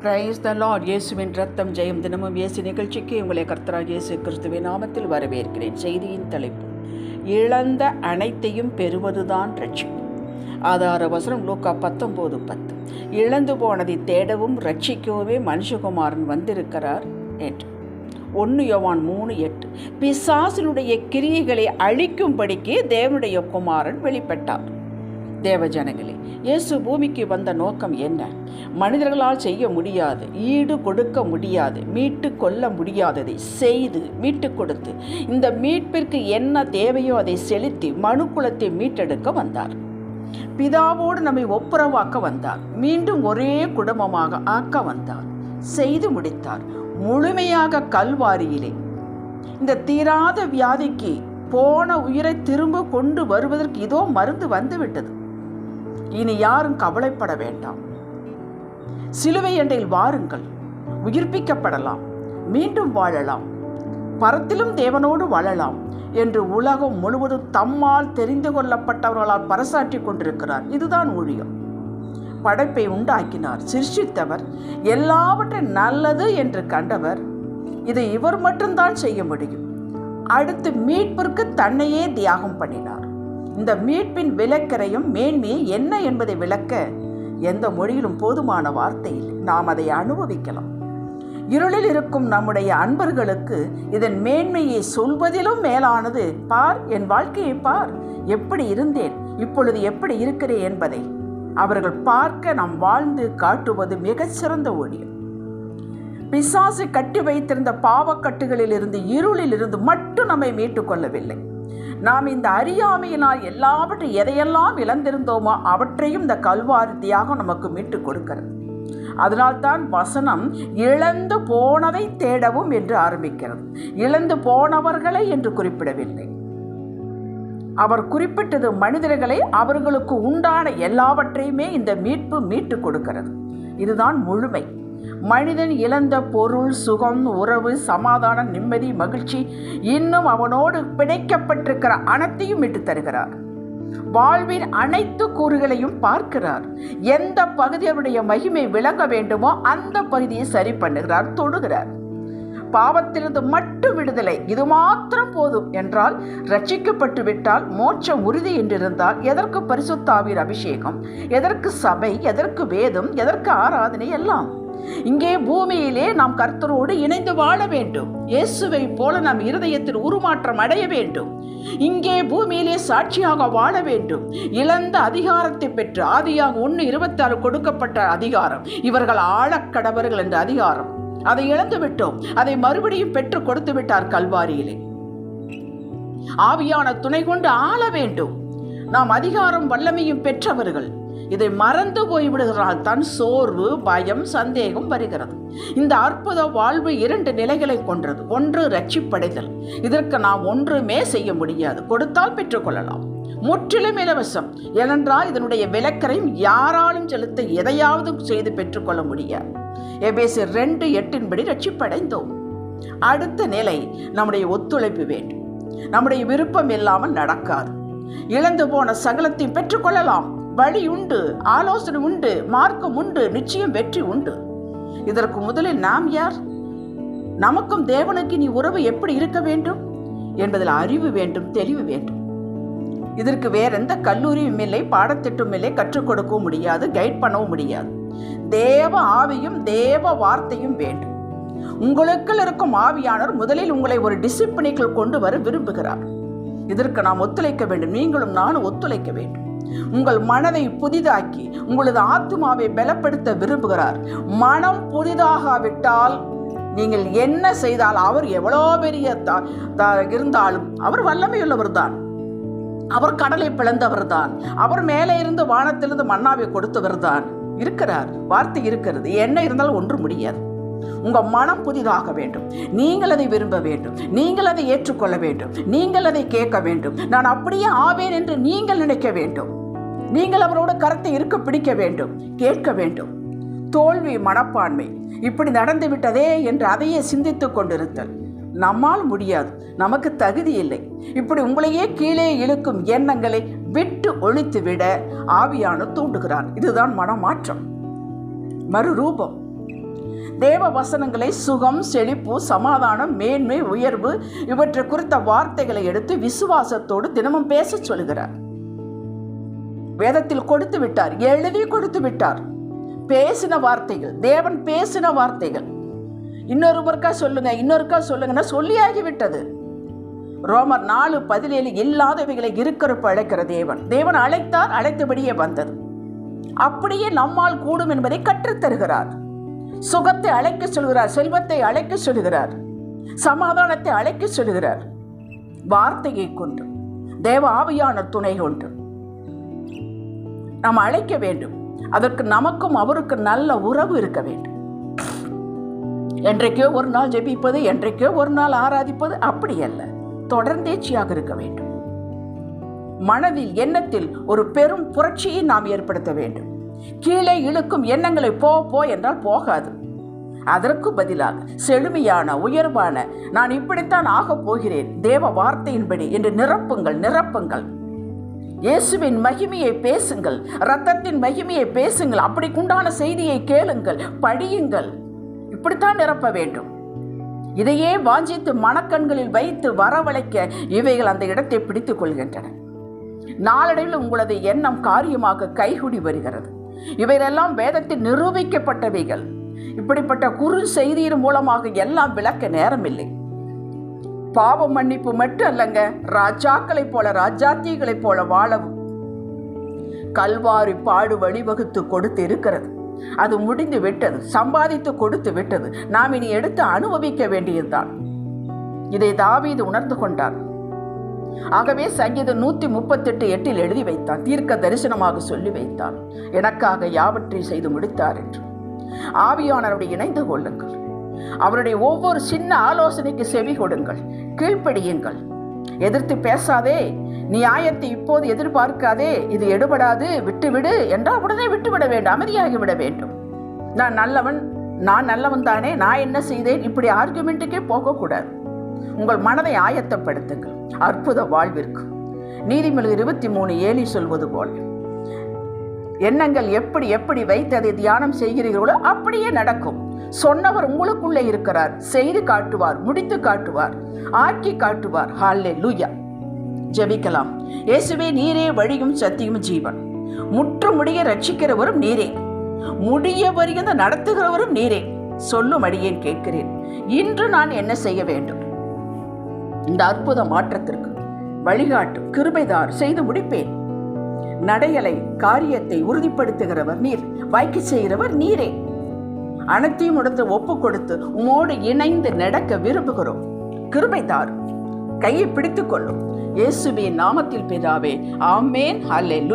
Christ the Lord இயேசுவின் ரத்தம் ஜெயம் தினமும் இயேசு நிகழ்ச்சிக்கு உங்களை கர்த்தராக இயேசு கிறிஸ்துவின் நாமத்தில் வரவேற்கிறேன். செய்தியின் தலைப்பு இழந்த அனைத்தையும் பெறுவதுதான் ரட்சிப்பு ஆதார வசனம் லூக்கா பத்தொம்போது பத்து. இழந்து போனதை தேடவும் ரட்சிக்கவுமே மனுஷகுமாரன் வந்திருக்கிறார் என்று. ஒன்று யோவான் மூணு எட்டு. பிசாசினுடைய கிரியைகளை அழிக்கும்படிக்கு தேவனுடைய குமாரன் வெளிப்பட்டார். தேவஜனங்களே இயேசு பூமிக்கு வந்த நோக்கம் என்ன? மனிதர்களால் செய்ய முடியாது ஈடு கொடுக்க முடியாது மீட்டு கொள்ள முடியாததை செய்து மீட்டு கொடுத்து இந்த மீட்பிற்கு என்ன தேவையோ அதை செலுத்தி மனுக்குலத்தை மீட்டெடுக்க வந்தார். பிதாவோடு நம்மை ஒப்புரவாக்க வந்தார் மீண்டும் ஒரே குடும்பமாக ஆக்க வந்தார் செய்து முடித்தார். முழுமையாக கல்வாரியிலே இந்த தீராத வியாதிக்கு போன உயிரை திரும்ப கொண்டு வருவதற்கு இதோ மருந்து வந்துவிட்டது. இனி யாரும் கவலைப்பட வேண்டாம். சிலுவை எண்டையில் வாருங்கள். உயிர்ப்பிக்கப்படலாம். மீண்டும் வாழலாம். பரத்திலும் தேவனோடு வாழலாம் என்று உலகம் முழுவதும் தம்மால் தெரிந்து கொள்ளப்பட்டவர்களால் பரசாற்றி கொண்டிருக்கிறார். இதுதான் ஊழியம். படைப்பை உண்டாக்கினார். சிருஷித்தவர் எல்லாவற்றையும் நல்லது என்று கண்டவர். இதை இவர் மட்டும்தான் செய்ய முடியும். அடுத்து மீட்பிற்கு தன்னையே தியாகம் பண்ணினார். இந்த மீட்பின் விளக்கரையும் மேன்மையை என்ன என்பதை விளக்க எந்த மொழியிலும் போதுமான வார்த்தை இல்லை. நாம் அதை அனுபவிக்கலாம். இருளில் இருக்கும் நம்முடைய அன்பர்களுக்கு இதன் மேன்மையை சொல்வதிலும் மேலானது பார் என் வாழ்க்கையை பார். எப்படி இருந்தேன்? இப்பொழுது எப்படி இருக்கிறேன் என்பதை அவர்கள் பார்க்க நாம் வாழ்ந்து காட்டுவது மிகச்சிறந்த ஊழியம் பிசாசு கட்டி வைத்திருந்த பாவக்கட்டுகளில் இருந்து இருளில் இருந்து மட்டும் நம்மை மீட்டுக் கொள்ளவில்லை. நாம் இந்த அறியாமையினால் எல்லாவற்றையும் எதையெல்லாம் இழந்திருந்தோமோ அவற்றையும் இந்த கல்வாரித்தியாக நமக்கு மீட்டுக் கொடுக்கிறது. அதனால்தான் வசனம் இழந்து போனதை தேடவும் என்று ஆரம்பிக்கிறது. இழந்து போனவர்களை என்று குறிப்பிடவில்லை. அவர் குறிப்பிட்டது மனிதர்களை அவர்களுக்கு உண்டான எல்லாவற்றையுமே இந்த மீட்பு மீட்டு கொடுக்கிறது. இதுதான் முழுமை. மனிதன் இழந்த பொருள் சுகம் உறவு சமாதானம் நிம்மதி மகிழ்ச்சி இன்னும் அவனோடு பிணைக்கப்பட்டிருக்கிற அனைத்தையும் விட்டு தருகிறார். வாழ்வின் அனைத்து கூறுகளையும் பார்க்கிறார். எந்த பகுதி அவருடைய மகிமை விளங்க வேண்டுமோ அந்த பகுதியை சரி பண்ணுகிறார் தொடுகிறார். பாவத்திலிருந்து மட்டும் விடுதலை இது மாத்திரம் போதும் என்றால் ரட்சிக்கப்பட்டு விட்டால் மோட்சம் உறுதி என்றிருந்தால் எதற்கு பரிசுத்தாவின் அபிஷேகம்? எதற்கு சபை? எதற்கு வேதம்? எதற்கு ஆராதனை? எல்லாம். இங்கே பூமியிலே நாம் கர்த்தரோடு இணைந்து வாழ வேண்டும். இயேசுவை போல நம் இருதயத்தில் உருமாற்றம் அடைய வேண்டும். இங்கே பூமியிலே சாட்சியாக வாழ வேண்டும். இழந்த அதிகாரத்தை பெற்று ஆதியாக ஒன்று இருபத்தி ஆறு கொடுக்கப்பட்ட அதிகாரம். இவர்கள் ஆழக்கடவர்கள் என்ற அதிகாரம். அதை இழந்து விட்டோம். அதை மறுபடியும் பெற்று கொடுத்து விட்டார் கல்வாரியிலே. ஆவியான துணை கொண்டு ஆள வேண்டும். நாம் அதிகாரம் வல்லமையும் பெற்றவர்கள். இதை மறந்து போய்விடுகிறால் தான் சோர்வு பயம் சந்தேகம் வருகிறது. இந்த அற்புத வாழ்வு இரண்டு நிலைகளை கொன்றது. ஒன்று ரட்சிப்படைதல். இதற்கு நாம் ஒன்றுமே செய்ய முடியாது. கொடுத்தால் பெற்றுக்கொள்ளலாம். முற்றிலும் இலவசம். ஏனென்றால் இதனுடைய விளக்கரையும் யாராலும் செலுத்த எதையாவது செய்து பெற்றுக்கொள்ள முடியாது. எபேசி ரெண்டு எட்டின்படி ரட்சிப்படைந்தோம். அடுத்த நிலை நம்முடைய ஒத்துழைப்பு வேண்டும். நம்முடைய விருப்பம் இல்லாமல் நடக்காது. இழந்து போன சகலத்தையும் பெற்றுக்கொள்ளலாம். வழி உண்டு ஆலோசனை உண்டு மார்க்கம் உண்டு நிச்சயம் வெற்றி உண்டு. இதற்கு முதலில் நாம் யார்? நமக்கும் தேவனுக்கு நீ உறவு எப்படி இருக்க வேண்டும்? என்பதில் அறிவு வேண்டும் தெளிவு வேண்டும். இதற்கு வேற எந்த கல்லூரியும் இல்லை பாடத்திட்டம் இல்லை கற்றுக் கொடுக்கவும் முடியாது கைட் பண்ணவும் முடியாது. தேவ ஆவியும் தேவ வார்த்தையும் வேண்டும். உங்களுக்குள் இருக்கும் ஆவியானவர் முதலில் உங்களை ஒரு டிசிப்ளினுக்குள் கொண்டு வர விரும்புகிறார். இதற்கு நாம் ஒத்துழைக்க வேண்டும் நீங்களும் நானும் ஒத்துழைக்க வேண்டும். உங்கள் மனதை புதிதாக்கி உங்களது ஆத்மாவை பலப்படுத்த விரும்புகிறார். மனம் புதிதாகாவிட்டால் நீங்கள் என்ன செய்தால் அவர் எவ்வளோ பெரிய இருந்தாலும் அவர் வல்லமையுள்ளவர் தான். அவர் கடலை பிளந்தவர் தான். அவர் மேலே இருந்து வானத்திலிருந்து மன்னாவை கொடுத்தவர் தான். இருக்கிறார். வார்த்தை இருக்கிறது. என்ன இருந்தாலும் ஒன்று முடியாது. உங்க மனம் புதிதாக வேண்டும். நீங்கள் அதை விரும்ப வேண்டும். நீங்கள் அதை ஏற்றுக்கொள்ள வேண்டும். நீங்கள் அதை கேட்க வேண்டும். நான் அப்படியே ஆவேன் என்று நீங்கள் நினைக்க வேண்டும். நீங்கள் அவரோட கரத்தை இருக்க பிடிக்க வேண்டும் கேட்க வேண்டும். தோல்வி மனப்பான்மை இப்படி நடந்து விட்டதே என்று அதையே சிந்தித்துக் கொண்டிருத்தல். நம்மால் முடியாது நமக்கு தகுதி இல்லை. இப்படி உங்களையே கீழே இழுக்கும் எண்ணங்களை விட்டு ஒழித்து விட ஆவியான தூண்டுகிறார். இதுதான் மனமாற்றம். மறுரூபம். தேவ வசனங்களை சுகம் செழிப்பு சமாதானம் மேன்மை உயர்வு இவற்றை குறித்த வார்த்தைகளை எடுத்து விசுவாசத்தோடு தினமும் பேச சொல்கிறார். வேதத்தில் கொடுத்து விட்டார் எழுதி கொடுத்து விட்டார். பேசின வார்த்தைகள் தேவன் பேசின வார்த்தைகள். இன்னொருவருக்கா சொல்லுங்க இன்னொருக்கா சொல்லுங்கன்னா சொல்லியாகிவிட்டது. ரோமர் நாலு பதினேழு இல்லாதவைகளை இருக்கிறப்ப அழைக்கிற தேவன். தேவன் அழைத்தார் அழைத்தபடியே வந்தது. அப்படியே நம்மால் கூடும் என்பதை கற்றுத்தருகிறார். சுகத்தை அழைக்க சொல்கிறார் செல்வத்தை அழைக்க சொல்கிறார் சமாதானத்தை அழைக்க சொல்கிறார். வார்த்தையை கொண்டு தேவ ஆவியான துணை கொண்டு நாம் அழைக்க வேண்டும். அதற்கு நமக்கும் அவருக்கு நல்ல உறவு இருக்க வேண்டும். என்றைக்கோ ஒரு நாள் ஜெபிப்பது என்றைக்கோ ஒரு நாள் ஆராதிப்பது அப்படி அல்ல. தொடர்ந்தேச்சியாக இருக்க வேண்டும். மனதில் எண்ணத்தில் ஒரு பெரும் புரட்சியை நாம் ஏற்படுத்த வேண்டும். கீழே இழுக்கும் எண்ணங்களை போ போ என்றால் போகாது. அதற்கு பதிலாக செழுமையான உயர்வான நான் இப்படித்தான் ஆகப் போகிறேன். தேவ வார்த்தையின்படி என்று நிரப்புங்கள் நிரப்புங்கள். இயேசுவின் மகிமையை பேசுங்கள் ரத்தத்தின் மகிமையை பேசுங்கள் அப்படிக்குண்டான செய்தியை கேளுங்கள் படியுங்கள். இப்படித்தான் நிரப்ப வேண்டும். இதையே வாஞ்சித்து மனக்கண்களில் வைத்து வரவழைக்க இவைகள் அந்த இடத்தை பிடித்துக் கொள்கின்றன. நாளடைவில் உங்களது எண்ணம் காரியமாக கைகுடி வருகிறது. இவையெல்லாம் வேதத்தில் நிரூபிக்கப்பட்டவைகள். இப்படிப்பட்ட குறு செய்தியின் மூலமாக எல்லாம் விளக்க நேரமில்லை. பாவ மன்னிப்பு மட்டும் அல்லங்க. ராஜாக்களைப் போல ராஜாத்தியங்களைப் போல வாழவும். கல்வாரி பாடு வழிவகுத்து கொடுத்து இருக்கிறது அது முடிந்து விட்டது. சம்பாதித்து கொடுத்து விட்டது. நாம் இனி எடுத்து அனுபவிக்க வேண்டியதுதான். இதை தாவீது உணர்ந்து கொண்டார். ஆகவே சங்கீதம் நூற்றி முப்பத்தெட்டு எட்டில் எழுதி வைத்தான் தீர்க்க தரிசனமாக சொல்லி வைத்தான் எனக்காக யாவற்றை செய்து முடித்தார் என்று. ஆவியானவருடைய இணைந்து கொள்ளுங்கள். அவருடைய ஒவ்வொரு சின்ன ஆலோசனைக்கு செவி கொடுங்கள் கீழ்ப்படியுங்கள். எதிர்த்து பேசாதே நியாயத்தை இப்போது எதிர்பார்க்காதே இது எடுபடாது விட்டுவிடு என்றால் உடனே விட்டுவிட வேண்டும் அமைதியாகி விட வேண்டும். நான் நல்லவன் நான் நல்லவன் தானே நான் என்ன செய்தேன்? இப்படி ஆர்குமெண்ட்டுக்கே போகக்கூடாது. உங்கள் மனதை ஆயத்தப்படுத்துங்கள் அற்புத வாழ்விற்கு. நீதிமொழி இருபத்தி மூணு ஏழி சொல்வது போல் எண்ணங்கள் எப்படி எப்படி வைத்து அதை தியானம் செய்கிறீர்களோ அப்படியே நடக்கும். சொன்னவர் உங்களுக்குள்ளே இருக்கிறார். செய்து காட்டுவார் முடித்து காட்டுவார் ஆக்கி காட்டுவார். ஹாலே லூயா ஜெபிக்கலாம். இயேசுவே நீரே வழியும் சத்தியும் ஜீவன். முற்று முடிய ரட்சிக்கிறவரும் நீரே. முடிய வருகின்ற நடத்துகிறவரும் நீரே. சொல்லும் அடியேன் கேட்கிறேன். இன்று நான் என்ன செய்ய வேண்டும்? இந்த அற்புத மாற்றத்திற்கு வழிகாட்டும் கிருபைதார் செய்து முடிப்பேன். நடையலை காரியத்தை உறுதிப்படுத்துகிறவர் நீர் வாய்க்கு செய்கிறவர் நீரே. அனைத்தையும் உடந்து ஒப்பு கொடுத்து உமோடு இணைந்து நடக்க விரும்புகிறோம். கிருபைதார். கையை பிடித்துக் கொள்ளும் இயேசுவின் நாமத்தில் பிதாவே ஆமேன். ஹல்லே